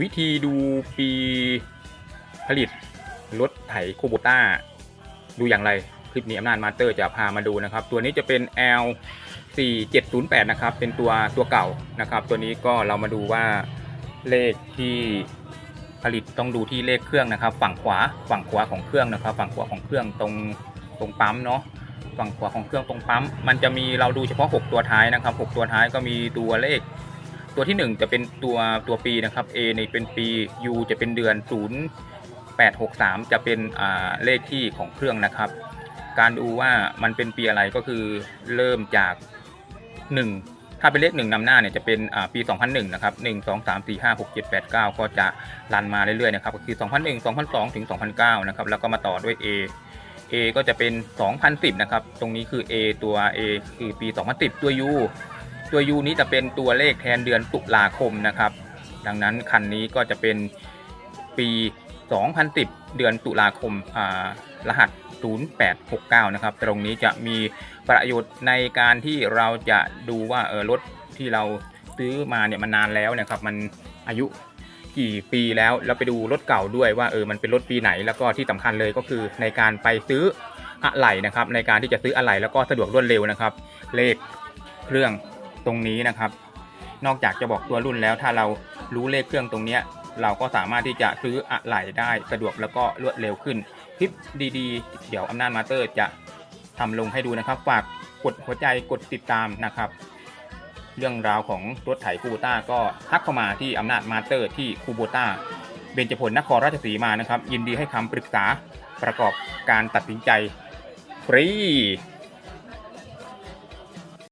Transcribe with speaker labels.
Speaker 1: วิธีดูปีผลิตรถไถโคโบต้า ดูอย่างไร คลิปนี้อำนาจมาสเตอร์จะพามาดูนะครับ ตัวนี้จะเป็น L 4708 นะครับ เป็นตัวตัวเก่านะครับ ตัวนี้ก็เรามาดูว่าเลขที่ผลิตต้องดูที่เลขเครื่องนะครับ ฝั่งขวาฝั่งขวาของเครื่องนะครับ ฝั่งขวาของเครื่องตรงตรงปั๊มเนาะฝั่งขวาของเครื่องตรงปั๊ม มันจะมีเราดูเฉพาะ 6 ตัวท้ายนะครับ 6 ตัวท้ายก็มีตัวเลข ตัวที่ 1 จะเป็นตัวตัวปีนะครับ A ในเป็นปี U จะเป็นเดือน 0863 จะเป็นเลขที่ของเครื่องนะครับ การดูว่ามันเป็นปีอะไรก็คือเริ่มจาก 1 ถ้าเป็นเลข 1นำหน้าเนี่ยจะเป็นอ่าปี 2001 นะครับ 1 2 3 4 5 6 7 8 9 ก็จะรันมาเรื่อยๆนะครับก็คือ 2001 2002 ถึง 2009 นะครับ แล้วก็มาต่อด้วย A A ก็จะเป็น 2010 นะครับ ตรงนี้คือ A ตัว A คือปี 2010 ตัว U ตัว U นี้จะเป็นตัวเลขแทนเดือนตุลาคมนะครับ ดังนั้นคันนี้ก็จะเป็นปี 2010 เดือนตุลาคมารหัส 0869 นะครับ ตรงนี้จะมีประโยชน์ในการที่เราจะดูว่าเออรถที่เราซื้อมาเนี่ยมันนานแล้วนะครับ มันอายุกี่ปีแล้วแล้วไปดูรถเก่าด้วยว่าเออมันเป็นรถปีไหน แล้วก็ที่สำคัญเลยก็คือในการไปซื้ออะไหล่นะครับ ในการที่จะซื้ออะไหล่แล้วก็สะดวกรวดเร็วนะครับ เลขเครื่อง ตรงนี้นะครับ นอกจากจะบอกตัวรุ่นแล้วถ้าเรารู้เลขเครื่องตรงนี้เราก็สามารถที่จะซื้ออะไหล่ได้สะดวกแล้วก็รวดเร็วขึ้นคลิปดีๆ เดี๋ยวอำนาจมาเตอร์จะทำลงให้ดูนะครับ ฝากกดหัวใจกดติดตามนะครับ เรื่องราวของรถไถคูโบต้าก็ทักเข้ามาที่อำนาจมาเตอร์ที่คูโบต้าเบญจพลนครราชสีมานะครับ ยินดีให้คำปรึกษาประกอบการตัดสินใจฟรี